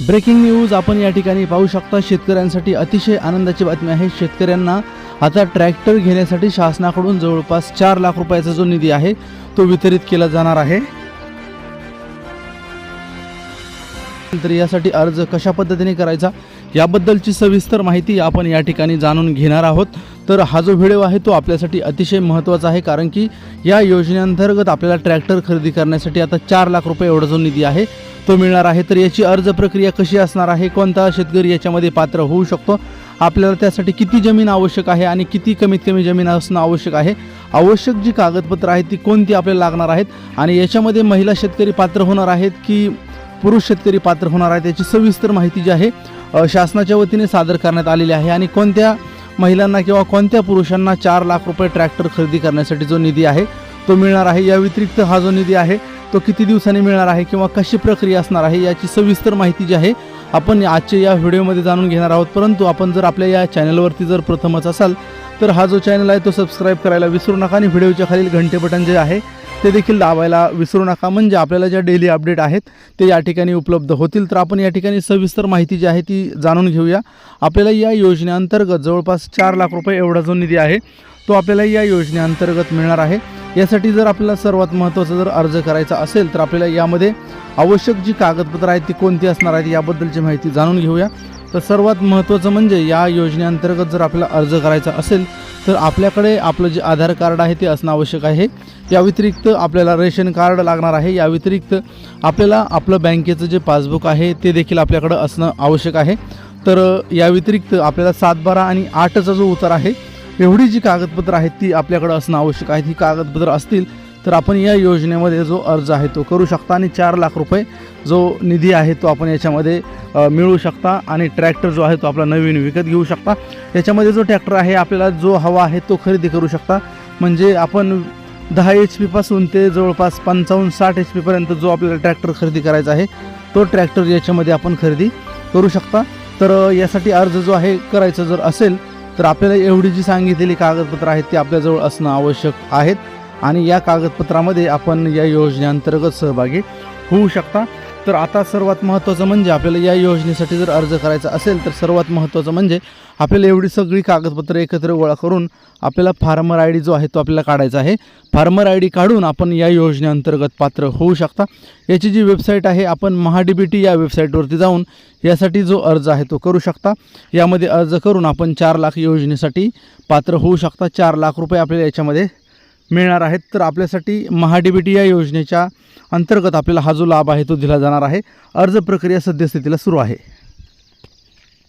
Breaking news आपण या ठिकाणी पाहू शकता शेतकऱ्यांसाठी अतिशय आनंदाची बातमी आहे. शेतकऱ्यांना आता ट्रॅक्टर घेण्यासाठी शासनाकडून जवळपास चार लाख रुपयाचा जो निधी आहे तो वितरित केला जाणार आहे. तर यासाठी अर्ज कशा पद्धतीने करायचा याबद्दलची सविस्तर माहिती आपण या ठिकाणी जाणून घेणार आहोत. तर हा जो व्हिडिओ आहे तो आपल्यासाठी अतिशय महत्त्वाचा आहे कारण की या योजनेअंतर्गत आपल्याला ट्रॅक्टर खरेदी करण्यासाठी आता चार लाख रुपये एवढा जो निधी आहे तो मिळणार आहे. तर याची अर्ज प्रक्रिया कशी असणार आहे कोणता शेतकरी याच्यामध्ये पात्र होऊ शकतो आपल्याला त्यासाठी किती जमीन आवश्यक आहे आणि किती कमीत कमी जमीन असणं आवश्यक आहे आवश्यक जी कागदपत्रं आहेत ती कोणती आपल्याला लागणार आहेत आणि याच्यामध्ये महिला शेतकरी पात्र होणार आहेत की पुरुष शेतकरी पात्र होणार आहेत याची सविस्तर माहिती जी आहे शासनाच्या वतीने सादर करण्यात आलेली आहे. आणि कोणत्या महिलांना किंवा कोणत्या पुरुषांना चार लाख रुपये ट्रॅक्टर खरेदी करण्यासाठी जो निधी आहे तो मिळणार आहे. या व्यतिरिक्त हा जो निधी आहे तो किती दिवसांनी मिळणार आहे किंवा कशी प्रक्रिया असणार आहे याची सविस्तर माहिती जी आहे आपण आजच्या या व्हिडिओमध्ये जाणून घेणार आहोत. परंतु आपण जर आपल्या या चॅनलवरती जर प्रथमच असाल तर हा जो चॅनल आहे तो सबस्क्राईब करायला विसरू नका आणि व्हिडिओच्या खालील घंटे बटन जे आहे ते देखील दाबायला विसरू नका. म्हणजे आपल्याला ज्या डेली अपडेट आहेत ते या ठिकाणी उपलब्ध होतील. तर आपण या ठिकाणी सविस्तर माहिती जी आहे ती जाणून घेऊया. आपल्याला या योजनेअंतर्गत जवळपास चार लाख रुपये एवढा जो निधी आहे तो आपल्याला या योजनेअंतर्गत मिळणार आहे. यासाठी जर आपल्याला सर्वात महत्त्वाचा जर अर्ज करायचा असेल तर आपल्याला यामध्ये आवश्यक जी कागदपत्रं आहेत ती कोणती असणार आहेत याबद्दलची माहिती जाणून घेऊया. तर सर्वात महत्त्वाचं म्हणजे या योजनेअंतर्गत जर आपल्याला अर्ज करायचा असेल तर आपल्याकडे आपलं जे आधार कार्ड आहे ते असणं आवश्यक आहे. या व्यतिरिक्त आपल्याला रेशन कार्ड लागणार आहे. या व्यतिरिक्त आपल्याला आपलं बँकेचं जे पासबुक आहे ते देखील आपल्याकडं असणं आवश्यक आहे. तर या व्यतिरिक्त आपल्याला सात बारा आणि आठचा जो उतार आहे एवढी जी कागदपत्रं आहेत ती आपल्याकडं असणं आवश्यक आहे ही कागदपत्रं असतील तर आपण या योजनेमध्ये जो अर्ज आहे तो करू शकता आणि चार लाख रुपये जो निधी आहे तो आपण याच्यामध्ये मिळवू शकता आणि ट्रॅक्टर जो आहे तो आपला नवीन विकत घेऊ शकता. याच्यामध्ये जो ट्रॅक्टर आहे आपल्याला जो हवा आहे तो खरेदी करू शकता. म्हणजे आपण दहा एच पीपासून ते जवळपास पंचावन्न साठ एच पीपर्यंत जो आपल्याला ट्रॅक्टर खरेदी करायचा आहे तो ट्रॅक्टर याच्यामध्ये आपण खरेदी करू शकता. तर यासाठी अर्ज जो आहे करायचा जर असेल तर आपल्याला एवढी जी सांगितलेली कागदपत्रं आहेत ती आपल्याजवळ असणं आवश्यक आहेत. आणि या कागदपत्रामध्ये आपण या योजनेअंतर्गत सहभागी होऊ शकता. तर आता सर्वात महत्त्वाचं म्हणजे आपल्याला या योजनेसाठी जर अर्ज करायचा असेल तर सर्वात महत्त्वाचं म्हणजे आपल्याला एवढी सगळी कागदपत्रं एकत्र गोळा करून आपल्याला फार्मर आय डी जो आहे तो आपल्याला काढायचा आहे. फार्मर आय डी काढून आपण या योजनेअंतर्गत पात्र होऊ शकता. याची जी वेबसाईट आहे आपण महाडीबीटी या वेबसाईटवरती जाऊन यासाठी जो अर्ज आहे तो करू शकता. यामध्ये अर्ज करून आपण चार लाख योजनेसाठी पात्र होऊ शकता. चार लाख रुपये आपल्याला याच्यामध्ये मिळणार आहेत तर आपल्यासाठी महाडीबीटी या योजनेच्या अंतर्गत आपल्याला हा जो लाभ आहे तो दिला जाणार आहे. अर्ज प्रक्रिया सद्यस्थितीला सुरू आहे.